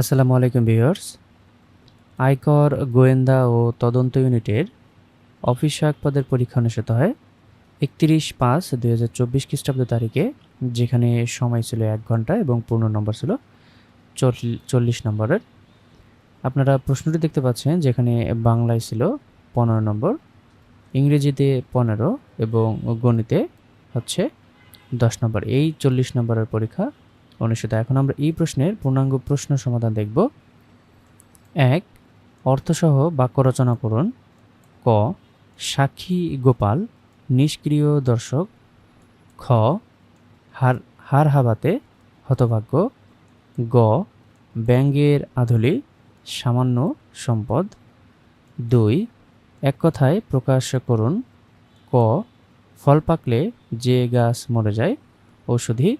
আসসালামু আলাইকুম ভিউয়ার্স। আয়কর গোয়েন্দা ও তদন্ত ইউনিটের অফিস সহায়ক পদের পরীক্ষা অনুষ্ঠিত হয় একত্রিশ পাঁচ দুই হাজার চব্বিশ খ্রিস্টাব্দ তারিখে, যেখানে সময় ছিল এক ঘণ্টা এবং পূর্ণ নম্বর ছিল চল্লিশ নম্বরের। আপনারা প্রশ্নটি দেখতে পাচ্ছেন যেখানে বাংলায় ছিল পনেরো নম্বর, ইংরেজিতে পনেরো এবং গণিতে হচ্ছে দশ নম্বর। এই চল্লিশ নম্বরের পরীক্ষা অনুষ্ঠিত। এখন আমরা এই প্রশ্নের পূর্ণাঙ্গ প্রশ্ন সমাধান দেখব। এক, অর্থসহ বাক্য রচনা করুন। ক, সাক্ষী গোপাল, নিষ্ক্রিয় দর্শক। খ, হার হার হাবাতে হতভাগ্য। গ, ব্যঙ্গের আধুলি, সামান্য সম্পদ। দুই, এক কথায় প্রকাশ করুন। ক, ফল পাকলে যে গাছ মরে যায়, ঔষধি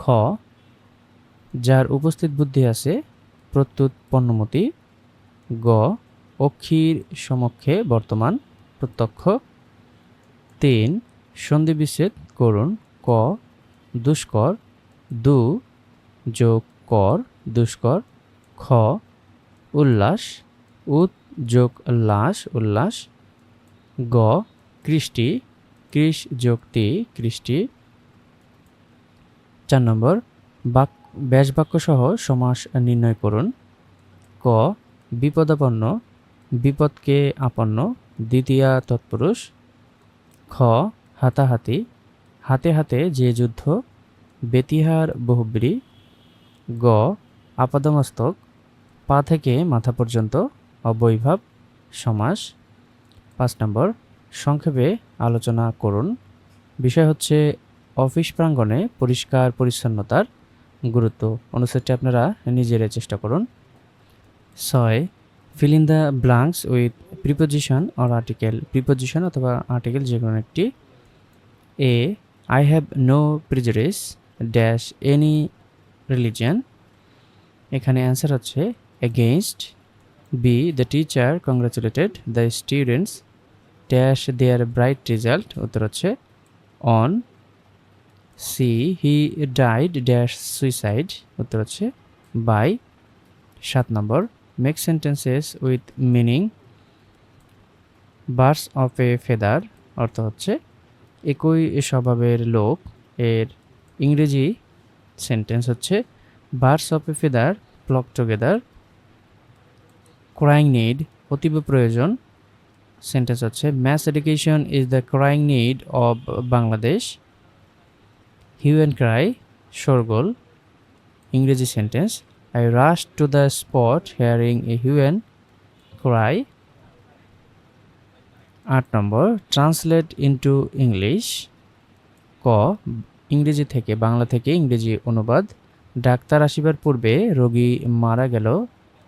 খ, যার উপস্থিত বুদ্ধি আছে প্রত্যুত পণ্যমতি, গ, অক্ষীর সমক্ষে বর্তমান প্রত্যক্ষ, তিন সন্ধি বিচ্ছেদ করুন, ক, দুষ্কর, দু, যোগ কর, দুষ্কর, খ, উল্লাস উত যোগ লাস উল্লাস, গ, কৃষ্টি, কৃষ যোগ তি, কৃষ্টি চার নম্বর, বাক ব্যাস বাক্য সহ সমাস নির্ণয় করুন। ক, বিপদাপন্ন, বিপদকে আপন্ন, দ্বিতীয়া তৎপুরুষ। খ, হাতাহাতি, হাতে হাতে যে যুদ্ধ, বেতিহার বহুব্রী। গ, আপাদমস্তক, পা থেকে মাথা পর্যন্ত, অবৈভাব, সমাস। পাঁচ নম্বর, সংক্ষেপে আলোচনা করুন। বিষয় হচ্ছে অফিস প্রাঙ্গণে পরিষ্কার পরিচ্ছন্নতার গুরুত্ব। অনুচ্ছেদটি আপনারা নিজেরা চেষ্টা করুন। ছয় fill in the blanks with preposition or article preposition অথবা আর্টিকেল যে কোনো একটি। A I have no prejudice dash any religion এখানে অ্যান্সার হচ্ছে against B the teacher congratulated the students dash their bright result উত্তর হচ্ছে on C, he died dash suicide, উত্তর হচ্ছে বাই। সাত নম্বর, make sentences with meaning, birds of a feather, অর্থ হচ্ছে একই স্বভাবের লোক। এর ইংরেজি সেন্টেন্স হচ্ছে birds of a feather, flock together, crying need, অতীব প্রয়োজন। সেন্টেন্স হচ্ছে maths education is the crying need of Bangladesh hue and cry শোরগোল ইংরেজি sentence I rush to the spot hearing a hue and cry আট নম্বর translate into English ক, ইংরেজি থেকে, বাংলা থেকে ইংরেজি অনুবাদ। ডাক্তার আসিবার পূর্বে রোগী মারা গেল।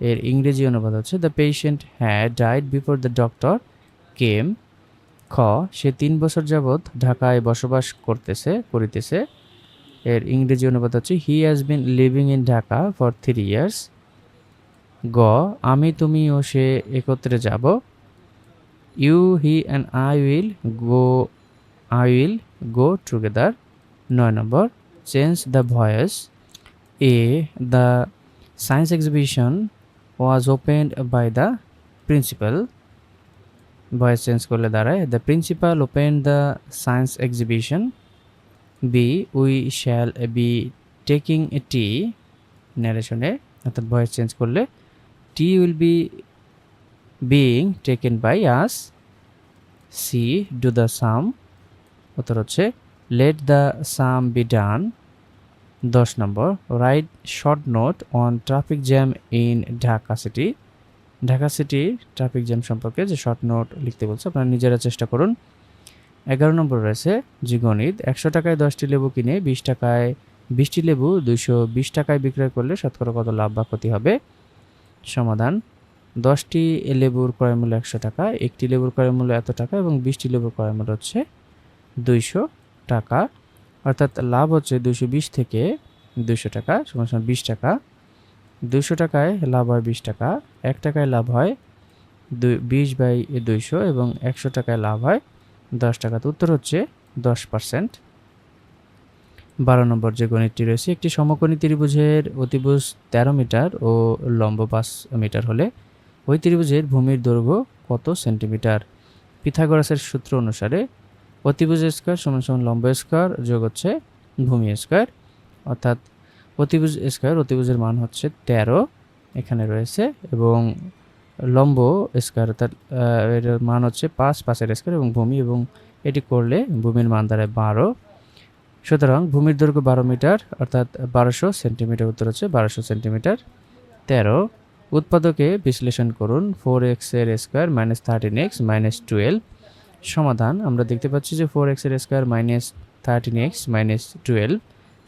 এর ইংরেজি অনুবাদ হচ্ছে the patient had died before the doctor came খ, সে তিন বছর যাবৎ ঢাকায় বসবাস করতেছে, করিতেছে। এর ইংরেজি অনুবাদ হচ্ছে he has been living in Dhaka for three years গ, আমি, তুমি ও সে একত্রে যাব। You, he and I will go, I will go together. নয় নম্বর change the voice A the science exhibition was opened by the principal voice change করলে দাঁড়ায় the principal open the science exhibition B, we shall be taking a tea ন্যারেশনে অর্থাৎ voice change করলে tea will be being taken by us C do the sum উত্তর হচ্ছে let the sum be done দশ নম্বর write short note on traffic jam in Dhaka city Dhaka city traffic jam সম্পর্কে যে short note লিখতে বলছে, আপনারা নিজেরা চেষ্টা করুন এগারো নম্বর রয়েছে জি গণিত একশো টাকায় দশটি লেবু কিনে বিশ টাকায় বিশটি লেবু, দুইশো বিশ টাকায় বিক্রয় করলে শতকরা কত লাভ বা ক্ষতি হবে? সমাধান, দশটি লেবুর ক্রয় মূল্য একশো টাকা, একটি লেবুর ক্রয় মূল্য এত টাকা এবং বিশটি লেবুর ক্রয় মূল্য হচ্ছে দুইশো টাকা। অর্থাৎ লাভ হচ্ছে দুশো বিশ থেকে দুশো টাকা, সমান সমান বিশ টাকা। দুশো টাকায় লাভ হয় বিশ টাকা, এক টাকায় লাভ হয় দুই, বিশ বাই দুইশো এবং একশো টাকায় লাভ হয় দশ টাকা। তো উত্তর হচ্ছে দশ পার্সেন্ট বারো নম্বর যে গণিতটি রয়েছে, একটি সমকোণী ত্রিভুজের অতিভুজ তেরো মিটার ও লম্ব পাঁচ মিটার হলে ওই ত্রিভুজের ভূমির দৈর্ঘ্য কত সেন্টিমিটার? পিথাগোরাসের সূত্র অনুসারে অতিভুজ স্কোয়ার সমান সমান লম্ব স্কোয়ার যোগ হচ্ছে ভূমি স্কোয়ার। অর্থাৎ অতিভুজ স্কোয়ার অতিভুজের মান হচ্ছে তেরো, এখানে রয়েছে, এবং লম্ব স্কোয়ার অর্থাৎ এর মান হচ্ছে পাঁচ, পাঁচের স্কোয়ার এবং ভূমি, এবং এটি করলে ভূমির মান দাঁড়ায় বারো। সুতরাং ভূমির দৈর্ঘ্য বারো মিটার, অর্থাৎ বারোশো সেন্টিমিটার, উত্তর হচ্ছে বারোশো সেন্টিমিটার। তেরো, উৎপাদকে বিশ্লেষণ করুন ফোর এক্সের square minus thirteen x minus twelve সমাধান, আমরা দেখতে পাচ্ছি যে ফোর এক্সের square minus thirteen x minus twelve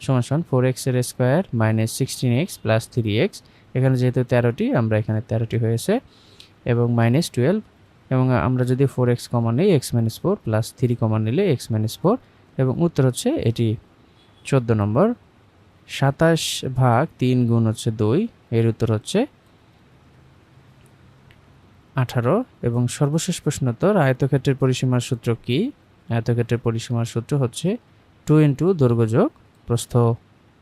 সমান ফোর এক্সের square minus sixteen x plus three x এখানে যেহেতু তেরোটি, আমরা এখানে তেরোটি হয়েছে। এবং মাইনাস টুয়েলভ এবং আমরা যদি ফোর এক্স কমন নিই x minus four plus three common নিলে এক্স মাইনাস ফোর এবং উত্তর হচ্ছে এটি চোদ্দ নম্বর। সাতাশ ভাগ তিন গুণ হচ্ছে দুই, এর উত্তর হচ্ছে আঠারো এবং সর্বশেষ প্রশ্নোত্তর আয়তক্ষেত্রের পরিসীমার সূত্র কি? আয়তক্ষেত্রের পরিসীমার সূত্র হচ্ছে টু ইন্টু দৈর্ঘ্য যোগ প্রস্থ।